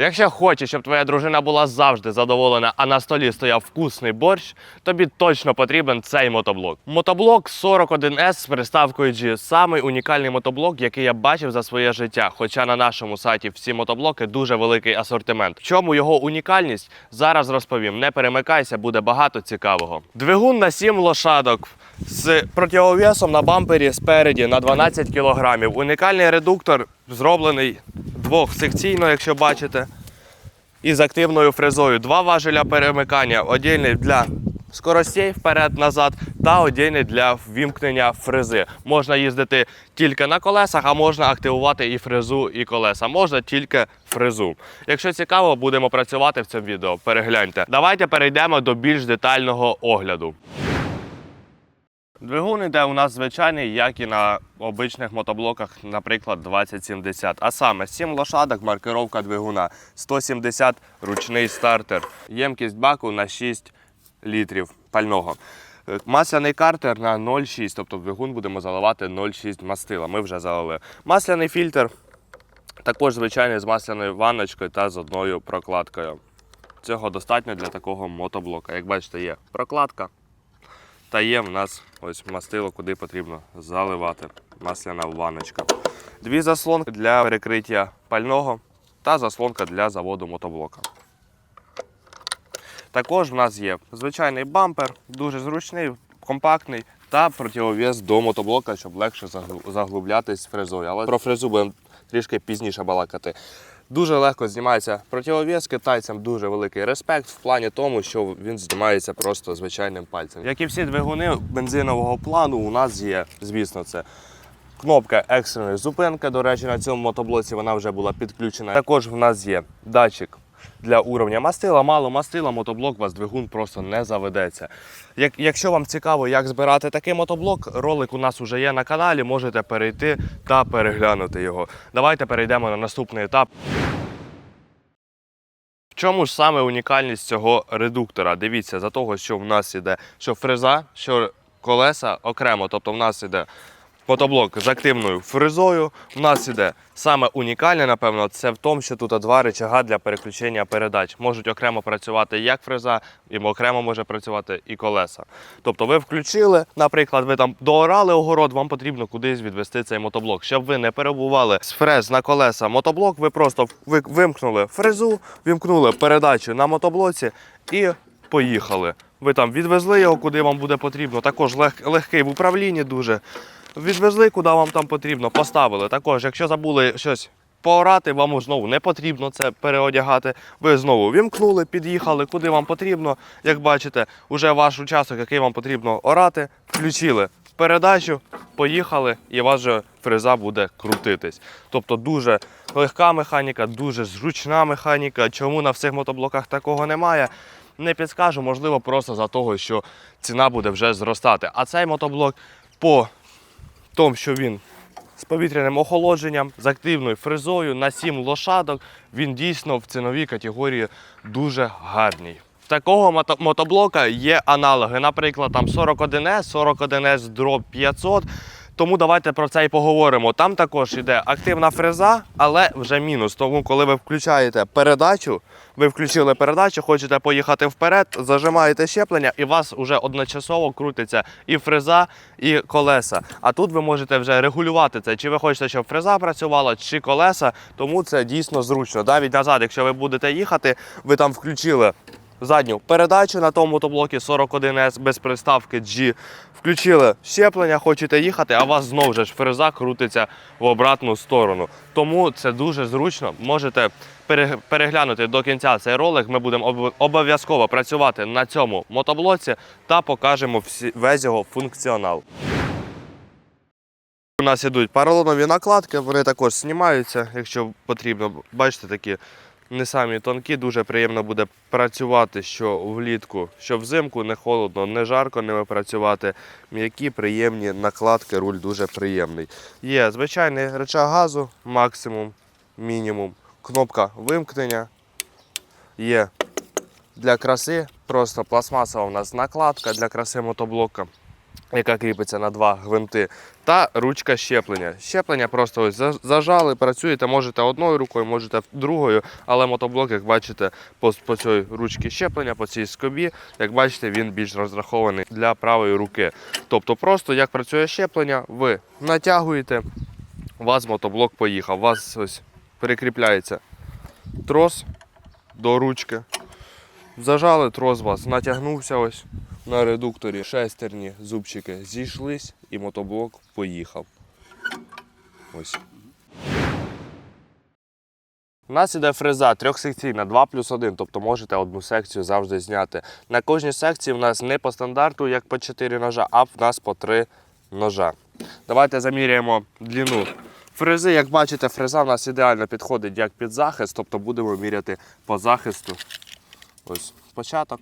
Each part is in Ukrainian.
Якщо хочеш, щоб твоя дружина була завжди задоволена, а на столі стояв вкусний борщ, тобі точно потрібен цей мотоблок. Мотоблок 41S з приставкою G – самий унікальний мотоблок, який я бачив за своє життя. Хоча на нашому сайті всі мотоблоки дуже великий асортимент. В чому його унікальність? Зараз розповім. Не перемикайся, буде багато цікавого. Двигун на 7 лошадок з противовесом на бампері спереді на 12 кг. Унікальний редуктор зроблений двохсекційно, якщо бачите, і з активною фрезою. Два важеля перемикання, одільний для скоростей вперед-назад та одільний для ввімкнення фрези. Можна їздити тільки на колесах, а можна активувати і фрезу, і колеса. Можна тільки фрезу. Якщо цікаво, будемо працювати в цьому відео. Перегляньте. Давайте перейдемо до більш детального огляду. Двигун іде у нас звичайний, як і на обичних мотоблоках, наприклад, 2070. А саме 7 лошадок, маркировка двигуна, 170 ручний стартер, ємкість баку на 6 літрів пального. Е, Масляний картер на 0,6, тобто двигун будемо заливати 0,6 мастила. Ми вже залили. Масляний фільтр, також звичайний з масляною ванночкою та з одною прокладкою. Цього достатньо для такого мотоблока. Як бачите, є прокладка. Та є в нас ось мастило, куди потрібно заливати. Масляна ванночка. Дві заслонки для перекриття пального та заслонка для заводу мотоблока. Також в нас є звичайний бампер, дуже зручний, компактний та противовес до мотоблока, щоб легше заглублятись фрезою. Але про фрезу будемо трішки пізніше балакати. Дуже легко знімається противовес, китайцям дуже великий респект в плані тому, що він знімається просто звичайним пальцем. Як і всі двигуни бензинового плану, у нас є, звісно, це кнопка екстреної зупинки. До речі, на цьому мотоблоці вона вже була підключена. Також в нас є датчик для уровня мастила. Мало мастила, мотоблок у вас двигун просто не заведеться. Як, якщо вам цікаво, як збирати такий мотоблок, ролик у нас вже є на каналі, можете перейти та переглянути його. Давайте перейдемо на наступний етап. В чому ж саме унікальність цього редуктора? Дивіться, за того, що в нас іде що фреза, що колеса окремо. Тобто в нас іде мотоблок з активною фрезою. У нас іде саме унікальне, напевно, це в тому, що тут два рычага для переключення передач. Можуть окремо працювати як фреза, і окремо може працювати і колеса. Тобто ви включили, наприклад, ви там доорали огород, вам потрібно кудись відвести цей мотоблок. Щоб ви не перебували з фрез на колеса мотоблок, ви просто вимкнули фрезу, вимкнули передачу на мотоблоці і поїхали. Ви там відвезли його, куди вам буде потрібно. Також лег- легкий в управлінні дуже. Відвезли, куди вам там потрібно, поставили. Також, якщо забули щось поорати, вам знову не потрібно це переодягати. Ви знову вімкнули, під'їхали, куди вам потрібно. Як бачите, вже ваш участок, який вам потрібно орати, включили передачу, поїхали, і вас вже фреза буде крутитись. Тобто дуже легка механіка, дуже зручна механіка. Чому на всіх мотоблоках такого немає? Не підскажу, можливо, просто за того, що ціна буде вже зростати. А цей мотоблок по тому, що він з повітряним охолодженням, з активною фрезою на 7 лошадок, він дійсно в ціновій категорії дуже гарний. Такого мотоблока є аналоги, наприклад, там 41S, 41S дроб 500. Тому давайте про це і поговоримо. Там також йде активна фреза, але вже мінус. Тому, коли ви включаєте передачу, ви включили передачу, хочете поїхати вперед, зажимаєте щеплення, і у вас вже одночасово крутиться і фреза, і колеса. А тут ви можете вже регулювати це, чи ви хочете, щоб фреза працювала, чи колеса. Тому це дійсно зручно. Навіть назад, якщо ви будете їхати, ви там включили задню передачу на тому мотоблокі 41S без приставки G. Включили щеплення, хочете їхати, а вас знову ж фреза крутиться в обратну сторону. Тому це дуже зручно. Можете переглянути до кінця цей ролик. Ми будемо обов'язково працювати на цьому мотоблоці та покажемо весь його функціонал. У нас ідуть поролонові накладки, вони також знімаються, якщо потрібно. Бачите, такі не самі тонкі, дуже приємно буде працювати, що влітку, що взимку, не холодно, не жарко ними працювати. М'які, приємні накладки, руль дуже приємний. Є звичайний рычаг газу, максимум, мінімум, кнопка вимкнення. Є для краси, просто пластмасова у нас накладка для краси мотоблока. Яка кріпиться на два гвинти, та ручка щеплення. Щеплення просто ось зажали, працюєте, можете одною рукою, можете другою, але мотоблок, як бачите, по, по цій ручці щеплення, по цій скобі, як бачите, він більш розрахований для правої руки. Тобто, просто як працює щеплення, ви натягуєте, у вас мотоблок поїхав. У вас ось прикріпляється трос до ручки. Зажали трос вас, натягнувся ось на редукторі. Шестерні зубчики зійшлись і мотоблок поїхав. Ось. У нас іде фреза трьохсекційна 2 плюс 1, тобто можете одну секцію завжди зняти. На кожній секції в нас не по стандарту, як по 4 ножа, а в нас по 3 ножа. Давайте заміряємо длину фрези. Як бачите, фреза в нас ідеально підходить як під захист, тобто будемо міряти по захисту. Ось початок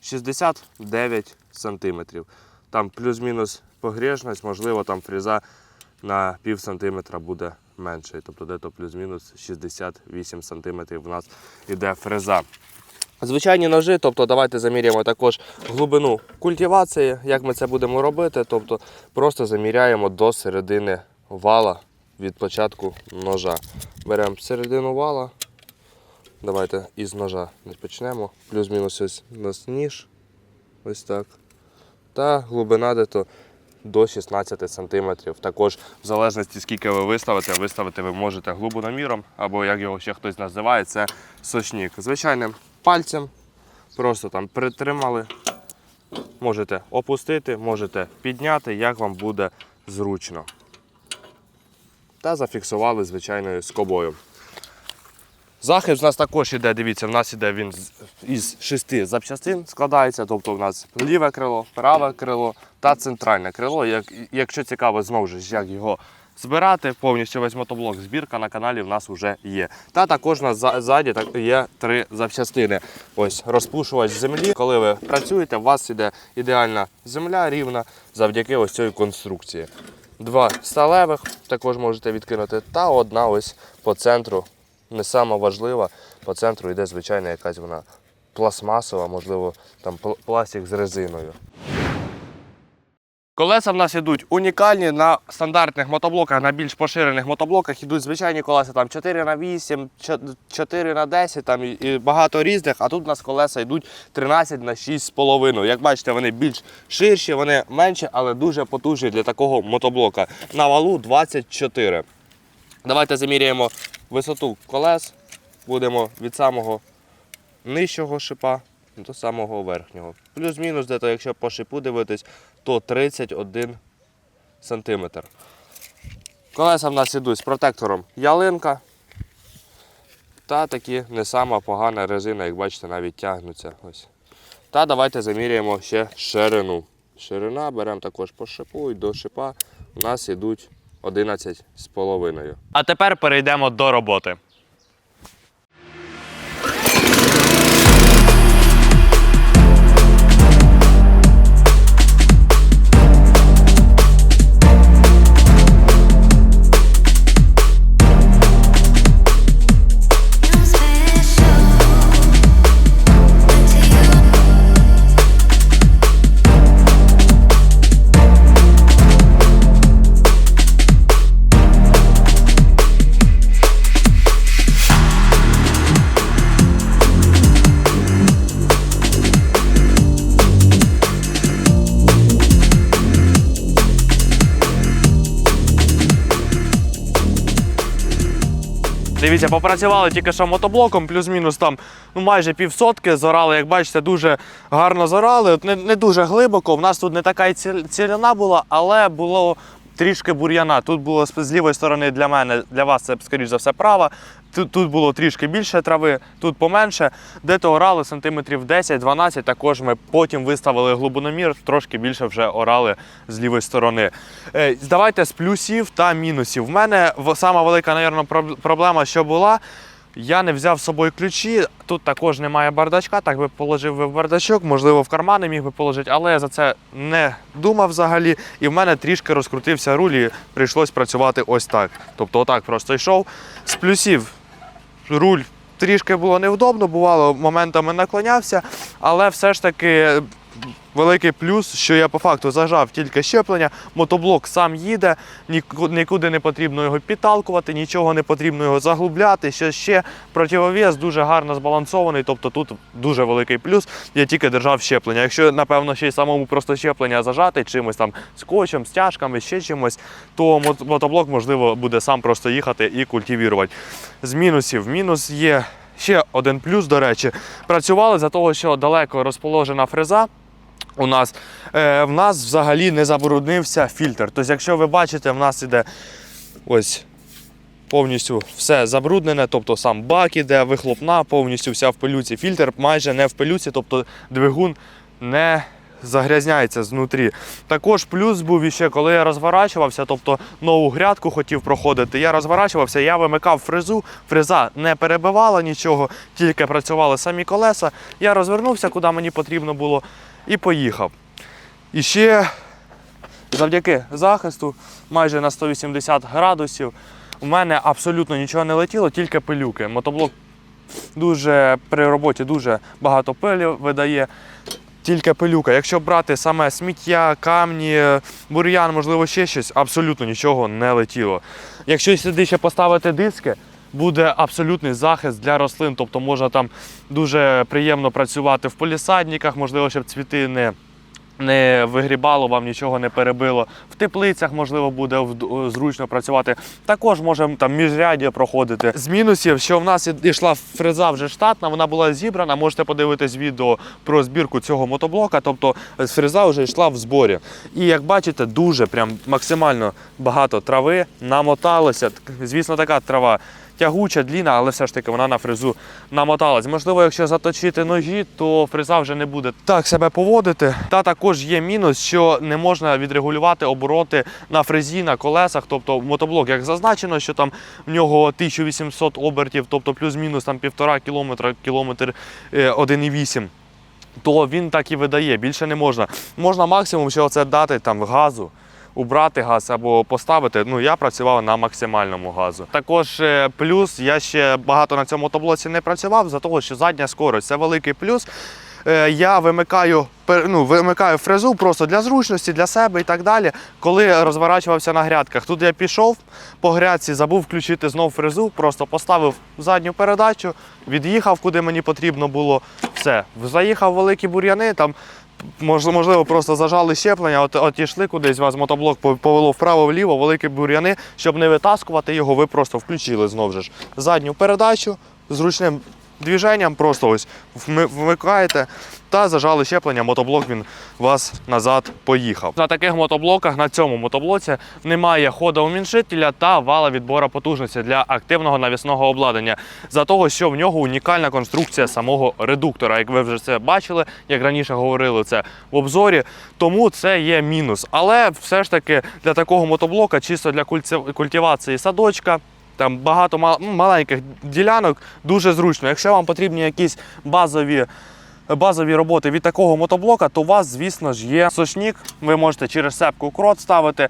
69 сантиметрів. Там плюс-мінус погрежність, можливо, там фреза на пів сантиметра буде менше. Тобто дето плюс-мінус 68 сантиметрів в нас іде фреза. Звичайні ножи, тобто давайте заміряємо також глибину культивації, як ми це будемо робити. Тобто просто заміряємо до середини вала від початку ножа. Беремо середину вала. Давайте із ножа не почнемо. Плюс-мінус ось у нас ніж. Ось так. Та глибина дето до 16 см. Також, в залежності, скільки ви виставите, виставити ви можете глибиноміром, або як його ще хтось називає, це сочник. Звичайним пальцем просто там притримали. Можете опустити, можете підняти, як вам буде зручно. Та зафіксували звичайною скобою. Захист у нас також іде, дивіться, в нас іде він із шести запчастин складається, тобто в нас ліве крило, праве крило та центральне крило. Як, якщо цікаво, знову ж як його збирати, повністю весь мотоблок, збірка на каналі в нас вже є. Та також у нас ззаді є три запчастини. Ось розпушувач землі. Коли ви працюєте, у вас іде ідеальна земля рівна завдяки ось цій конструкції. Два сталевих також можете відкинути, та одна ось по центру не сама важлива. По центру йде звичайна якась вона пластмасова, можливо, там пластик з резиною. Колеса в нас йдуть унікальні на стандартних мотоблоках, на більш поширених мотоблоках йдуть звичайні колеса там 4 на 8, 4 на 10 там, і багато різних, а тут у нас колеса йдуть 13 на 6,5. Як бачите, вони більш ширші, вони менші, але дуже потужні для такого мотоблока. На валу 24. Давайте заміряємо висоту колес. Будемо від самого нижчого шипа до самого верхнього. Плюс-мінус, дето, якщо по шипу дивитись, то 31 см. Колеса в нас ідуть з протектором ялинка. Та такі не сама погана резина, як бачите, навіть тягнуться. Ось. Та давайте заміряємо ще ширину. Ширина беремо також по шипу і до шипа у нас ідуть 11,5. А тепер перейдемо до роботи. Дивіться, попрацювали тільки що мотоблоком, плюс-мінус там ну, майже півсотки зорали. Як бачите, дуже гарно зорали. Не, не дуже глибоко. У нас тут не така і ціляна була, але було трішки бур'яна. Тут було з лівої сторони для мене, для вас це, скоріш за все, права. Тут, тут було трішки більше трави, тут поменше. Де-то орали сантиметрів 10-12. Також ми потім виставили глибиномір, трошки більше вже орали з лівої сторони. Е, Давайте з плюсів та мінусів. В мене сама велика, напевно, проблема, що була. Я не взяв з собою ключі. Тут також немає бардачка. Так би положив би бардачок, можливо, в кармани міг би положити, але я за це не думав взагалі. І в мене трішки розкрутився руль і прийшлось працювати ось так. Тобто, отак просто йшов. З плюсів руль трішки було невдобно, бувало, моментами наклонявся, але все ж таки великий плюс, що я по факту зажав тільки щеплення, мотоблок сам їде, ніку- нікуди не потрібно його підталкувати, нічого не потрібно його заглубляти. Що ще противовес дуже гарно збалансований, тобто тут дуже великий плюс. Я тільки держав щеплення. Якщо, напевно, ще й самому просто щеплення зажати чимось там скотчем, стяжками, ще чимось, то мотоблок, можливо, буде сам просто їхати і культивірувати. З мінусів, мінус є. Ще один плюс, до речі, працювали за того, що далеко розположена фреза у нас, е, в нас взагалі не забруднився фільтр. Тобто, якщо ви бачите, в нас іде ось повністю все забруднене, тобто сам бак іде, вихлопна, повністю вся в пилюці. Фільтр майже не в пилюці, тобто двигун не загрязняється знутрі. Також плюс був іще, коли я розворачувався, тобто нову грядку хотів проходити. Я розворачувався, я вимикав фрезу, фреза не перебивала нічого, тільки працювали самі колеса. Я розвернувся, куди мені потрібно було, і поїхав. І ще завдяки захисту майже на 180 градусів у мене абсолютно нічого не летіло, тільки пилюки. Мотоблок дуже при роботі дуже багато пилі видає. Тільки пилюка. Якщо брати саме сміття, камні, бур'ян, можливо, ще щось, абсолютно нічого не летіло. Якщо сюди ще поставити диски, буде абсолютний захист для рослин. Тобто можна там дуже приємно працювати в полісадниках, можливо, щоб цвіти не не вигрібало, вам нічого не перебило. В теплицях, можливо, буде зручно працювати. Також можемо там міжряддя проходити. З мінусів, що в нас йшла фреза вже штатна, вона була зібрана. Можете подивитись відео про збірку цього мотоблока. Тобто е, фреза вже йшла в зборі. І як бачите, дуже прям максимально багато трави намоталося. Звісно, така трава. Тягуча, длінна, але все ж таки вона на фрезу намоталась. Можливо, якщо заточити ножі, то фреза вже не буде так себе поводити. Та також є мінус, що не можна відрегулювати обороти на фрезі, на колесах. Тобто мотоблок, як зазначено, що там в нього 1800 обертів, тобто плюс-мінус там півтора кілометра, кілометр е, 1,8. То він так і видає, більше не можна. Можна максимум, що це дати там газу, убрати газ або поставити. Ну я працював на максимальному газу. Також е, плюс я ще багато на цьому мотоблоці не працював, за того, що задня скорость це великий плюс. Е, Я вимикаю, ну, вимикаю фрезу просто для зручності, для себе і так далі. Коли розворачувався на грядках, тут я пішов по грядці, забув включити знов фрезу, просто поставив задню передачу, від'їхав, куди мені потрібно було. Все, заїхав великі бур'яни, там Можливо, просто зажали щеплення, от, от йшли кудись, вас мотоблок пов- повело вправо-вліво, великі бур'яни. Щоб не витаскувати його, ви просто включили знову ж задню передачу з ручним движенням, просто ось вми- вмикаєте та зажали щеплення, мотоблок він вас назад поїхав. На таких мотоблоках, на цьому мотоблоці, немає ходоуміншителя та вала відбора потужності для активного навісного обладнання. За того, що в нього унікальна конструкція самого редуктора. Як ви вже це бачили, як раніше говорили це в обзорі, тому це є мінус. Але все ж таки для такого мотоблока, чисто для культивації садочка. Там багато маленьких ділянок дуже зручно. Якщо вам потрібні якісь базові базові роботи від такого мотоблока, то у вас, звісно ж, є сошнік. Ви можете через сепку крот ставити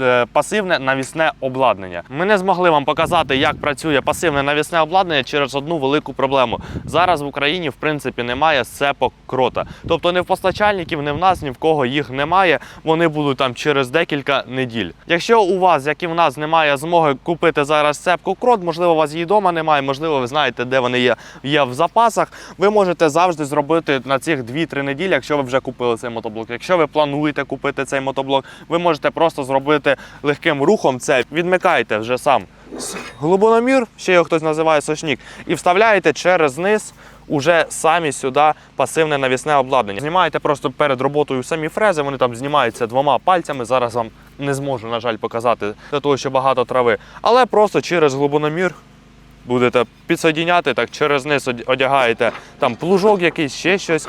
е, пасивне навісне обладнання. Ми не змогли вам показати, як працює пасивне навісне обладнання через одну велику проблему. Зараз в Україні, в принципі, немає сепок крота. Тобто не в постачальників, не в нас, ні в кого їх немає. Вони будуть там через декілька неділь. Якщо у вас, як і в нас, немає змоги купити зараз сепку крот, можливо, у вас її вдома немає, можливо, ви знаєте, де вони є, є в запасах. Ви можете завжди зробити на цих 2-3 неділі, якщо ви вже купили цей мотоблок. Якщо ви плануєте купити цей мотоблок, ви можете просто зробити легким рухом це. Відмикайте вже сам глибиномір, ще його хтось називає сошнік, і вставляєте через низ. Уже самі сюди пасивне навісне обладнання. Знімаєте просто перед роботою самі фрези, вони там знімаються двома пальцями. Зараз вам не зможу, на жаль, показати для того, що багато трави. Але просто через глибиномір будете підсодіняти, так через низ одягаєте там плужок якийсь, ще щось,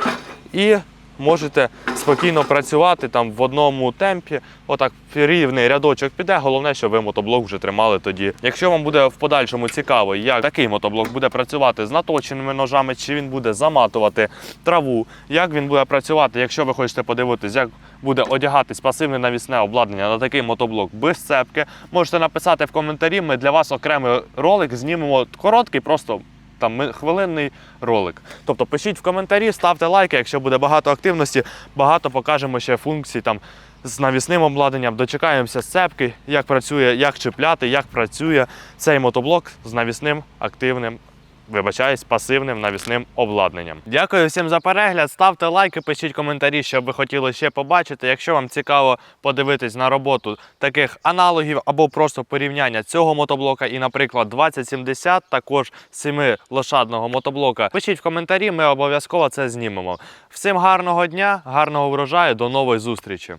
і можете спокійно працювати там в одному темпі. Отак рівний рядочок піде. Головне, щоб ви мотоблок вже тримали тоді. Якщо вам буде в подальшому цікаво, як такий мотоблок буде працювати з наточеними ножами, чи він буде заматувати траву, як він буде працювати, якщо ви хочете подивитись, як буде одягатись пасивне навісне обладнання на такий мотоблок без цепки, можете написати в коментарі. Ми для вас окремий ролик знімемо короткий, просто там хвилинний ролик. Тобто пишіть в коментарі, ставте лайки, якщо буде багато активності, багато покажемо ще функцій там з навісним обладнанням. Дочекаємося сцепки, як працює, як чіпляти, як працює цей мотоблок з навісним активним вибачаюсь, пасивним навісним обладнанням. Дякую всім за перегляд. Ставте лайки, пишіть коментарі, що ви хотіли ще побачити. Якщо вам цікаво подивитись на роботу таких аналогів або просто порівняння цього мотоблока і, наприклад, 2070, також 7 лошадного мотоблока, пишіть в коментарі, ми обов'язково це знімемо. Всім гарного дня, гарного врожаю, до нової зустрічі!